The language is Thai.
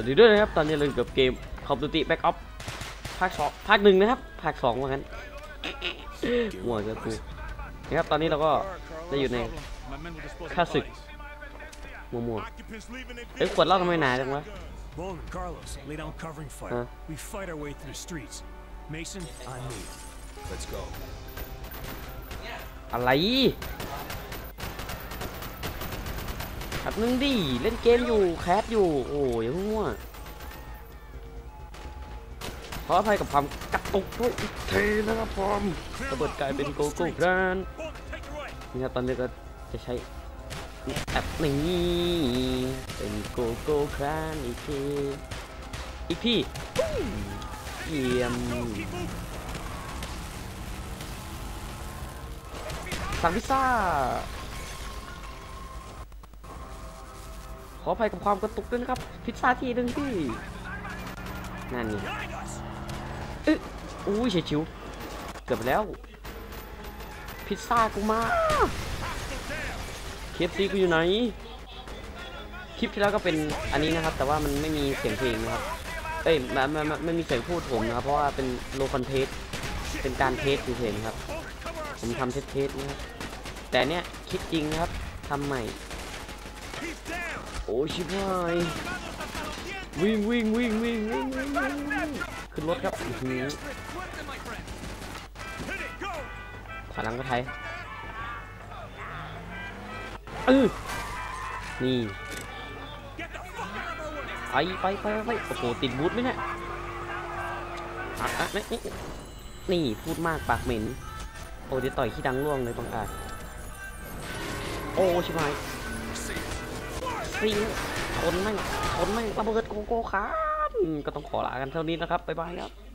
วัสดีด้วยนะครับ ตอนนี้เราอยู่กับเกม Call of Duty Black Ops ภาคสองภาคหนึ่งนะครับ ภาคสองว่างั้นมั่วจะกูนะครับ ตอนนี้เราก็ได้อยู่ในค่าศึกมั่วๆเอ้ยขวดเหล้าทำไมหนาจังวะ Bone, Carlos, lay down covering fire. Huh? We fight our way through the streets. Mason, on me. Let's go. อะไรแบบนึงดิ เล่นเกมอยู่ แคสอยู่ โอ้ยอย่าเพิ่งมั่วขออภัยกับความกระตุกด้วยอีกทีนะครับผมระเบิดกลายเป็นโกโก้กรนนี่ครับตอนนี้ก็จะใช้แอปนี้เป็นโกโก้แกรนอีกทีอีกทีเยี่ยมสั่งพิซซ่า ขออภัยกับความกระตุกด้วยนะครับ พิซซ่าที่นึงที่ นั่นนี่เอ๊ะอุ้ยเฉียดชิวเกือบแล้ว พิซซ่ากูมาเคฟซีกูอยู่ไหน คลิปที่แล้วก็เป็นอันนี้นะครับ แต่ว่ามันไม่มีเสียงเพลงนะครับ เอ้ยมันมันมันไม่มีเสียงพูดผมนะครับ เพราะว่าเป็นโลคอนเทสเป็นการเทสเฉยๆนครับ ผมทำเทสเทสนะครับ แต่เนี้ยคิดจริงนะครับทำใหม่ โอ้ชิบหายวิ่งวิ่งวิ่งวิ่งวิ่งวิ่งขึ้นรถครับหาหลังก็ไทยเออนี่ไปไปไปไปโอ้โหติดบูธไหมเนี่ยอะอ่นี่พูดมากปากเหม็นโอ้เดี๋ยวต่อยขี้ดังร่วงเลยบางอาจโอ้ชิบหาย ซีชนแม่งชนแม่งระเบิดโกโก้ครับก็ต้องขอลากันเท่านี้นะครับบ๊ายบายครับ